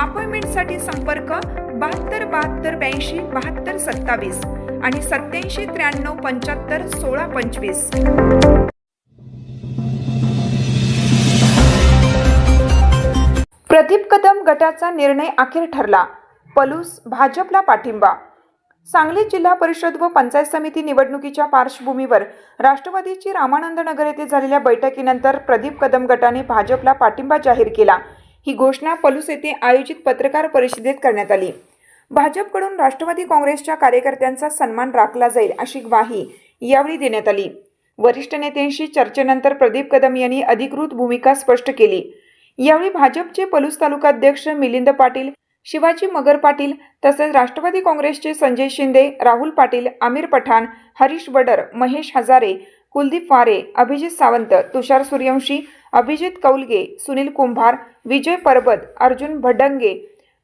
अपॉइंटमेंटसाठी संपर्क बहात्तर बहात्तर ब्याऐंशी बहात्तर सत्तावीस आणि सत्याऐंशी त्र्याण्णव पंच्याहत्तर सोळा पंचवीस. प्रदीप कदम गटाचा निर्णय अखेर ठरला. पलूस भाजपला पाठिंबा. सांगली जिल्हा परिषद व पंचायत समिती निवडणुकीच्या पार्श्वभूमीवर राष्ट्रवादीची रामानंद नगर येथे झालेल्या बैठकीनंतर प्रदीप कदम गटाने भाजपला पाठिंबा जाहीर केला. ही घोषणा पलूस येथे आयोजित पत्रकार परिषदेत करण्यात आली. भाजपकडून राष्ट्रवादी काँग्रेसच्या कार्यकर्त्यांचा सन्मान राखला जाईल अशी ग्वाही यावेळी देण्यात आली. वरिष्ठ नेत्यांशी चर्चेनंतर प्रदीप कदम यांनी अधिकृत भूमिका स्पष्ट केली. यावेळी भाजपचे पलूस तालुकाध्यक्ष मिलिंद पाटील शिवाजी मगर पाटील तसेच राष्ट्रवादी काँग्रेसचे संजय शिंदे राहुल पाटील आमिर पठाण हरीश बडर महेश हजारे कुलदीप वारे अभिजित सावंत तुषार सूर्यवंशी अभिजित कौलगे सुनील कुंभार विजय परबत अर्जुन भडंगे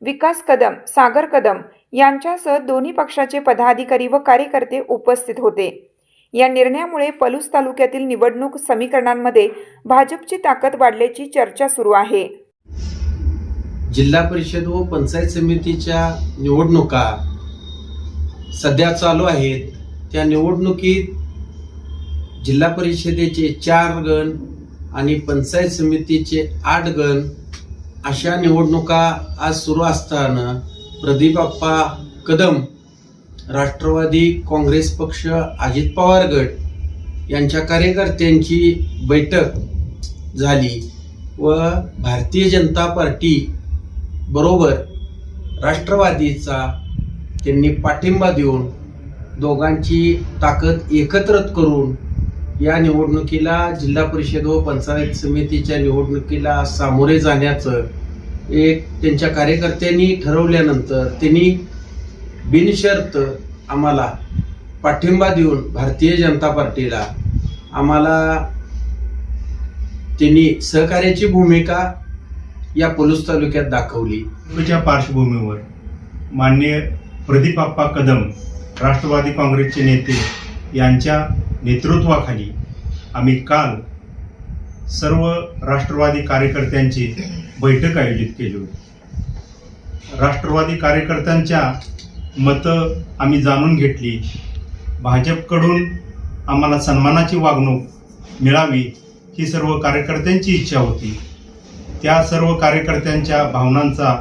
विकास कदम सागर कदम यांच्यासह दोन्ही पक्षाचे पदाधिकारी व कार्यकर्ते उपस्थित होते. या निर्णयामुळे पलूस तालुक्यातील निवडणूक समीकरणांमध्ये भाजपची ताकद वाढल्याची चर्चा सुरू आहे. जिल्हा परिषद व पंचायत समितीच्या निवडणुका सध्या चालू आहेत. त्या निवडणुकीत जिल्हा परिषदेचे चार गण आणि पंचायत समितीचे आठ गण अशा निवडणुका आज सुरू असताना प्रदीपप्पा कदम राष्ट्रवादी काँग्रेस पक्ष अजित पवार गट यांच्या कार्यकर्त्यांची बैठक झाली व भारतीय जनता पार्टी बरोबर राष्ट्रवादीचा त्यांनी पाठिंबा देऊन दोघांची ताकद एकत्रित करून या निवडणुकीला जिल्हा परिषद व पंचायत समितीच्या निवडणुकीला सामोरे जाण्याचं एक त्यांच्या कार्यकर्त्यांनी ठरवल्यानंतर त्यांनी बिनशर्त आम्हाला पाठिंबा देऊन भारतीय जनता पार्टीला आम्हाला त्यांनी सहकार्याची भूमिका या पोलूस तालुक्यात दाखवली. च्या पार्श्वभूमीवर माननीय प्रदीप आप्पा कदम राष्ट्रवादी काँग्रेसचे नेते यांच्या नेतृत्वाखाली आम्ही काल सर्व राष्ट्रवादी कार्यकर्त्यांची बैठक आयोजित केली होती. राष्ट्रवादी कार्यकर्त्यांच्या मतं आम्ही जाणून घेतली. भाजपकडून आम्हाला सन्मानाची वागणूक मिळावी ही सर्व कार्यकर्त्यांची इच्छा होती. त्या सर्व कार्यकर्त्यांच्या भावनांचा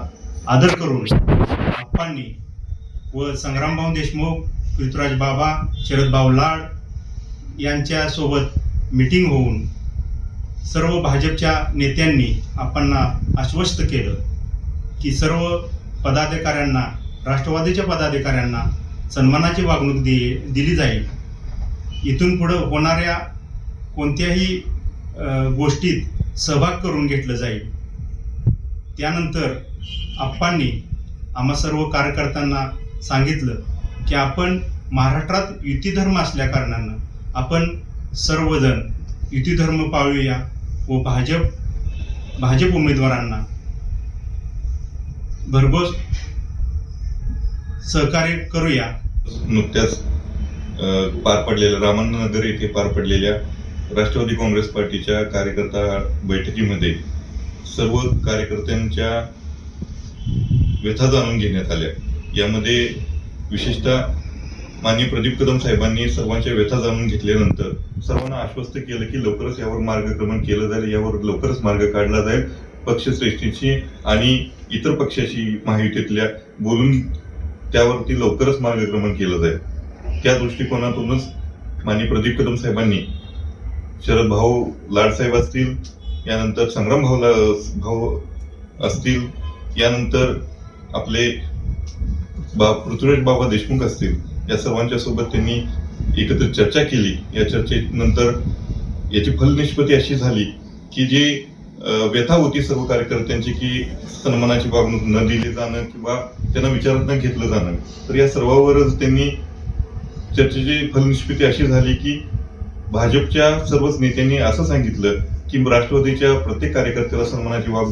आदर करून आप्पांनी व संग्रामभाऊ देशमुख पृथ्वीराज बाबा शरदभाऊ लाड यांच्यासोबत मिटिंग मीटिंग होऊन सर्व भाजपच्या नेत्यांनी आप्पांना आश्वस्त केलं की सर्व पदाधिकाऱ्यांना राष्ट्रवादीच्या पदाधिकाऱ्यांना सन्मानाची वागणूक दि दिली जाईल. इथून पुढं होणाऱ्या कोणत्याही गोष्टीत सहभाग करून घेतलं जाईल. त्यानंतर आप्पांनी आम्हा सर्व कार्यकर्त्यांना सांगितलं की आपण महाराष्ट्रात युतीधर्म असल्या कारणानं आपण सर्वजण युतीधर्म पाळूया व भाजप भाजप उमेदवारांना भरघोस सहकार्य करूया. नुकत्याच पार पडलेल्या रामानगर येथे पार पडलेल्या राष्ट्रवादी काँग्रेस पार्टीच्या कार्यकर्ता बैठकीमध्ये सर्व कार्यकर्त्यांच्या व्यथा जाणून घेण्यात आल्या. यामध्ये विशेषतः माननीय प्रदीप कदम साहेबांनी सर्वांच्या व्यथा जाणून घेतल्यानंतर सर्वांना आश्वस्त केलं की लवकरच यावर मार्गक्रमण केलं जाईल यावर लवकरच मार्ग काढला जाईल. पक्षश्रेष्ठीची आणि इतर पक्षाशी महायुतीतल्या बोलून त्यावरती लवकरच मार्गक्रमण केलं जाईल. त्या दृष्टिकोनातूनच माननीय प्रदीप कदम साहेबांनी शरद भाऊ लाडसाहेब असतील यानंतर संग्राम भाऊ भाऊ असतील यानंतर आपले बा पृथ्वीराज बाबा देशमुख असतील या सर्वांच्या सोबत त्यांनी एकत्र चर्चा केली. या चर्चेनंतर याची फलनिष्पत्ती अशी झाली की जी व्यथा होती सर्व कार्यकर्त्यांची की सन्मानाची वागणूक न दिली जाणं किंवा त्यांना विचारात न घेतलं जाणं. तर या सर्वावरच त्यांनी चर्चेची फलनिष्पत्ती अशी झाली की भाजपच्या सर्वच नेत्यांनी असं सांगितलं की राष्ट्रवादीच्या प्रत्येक कार्यकर्त्याला सन्मानाची वागणूक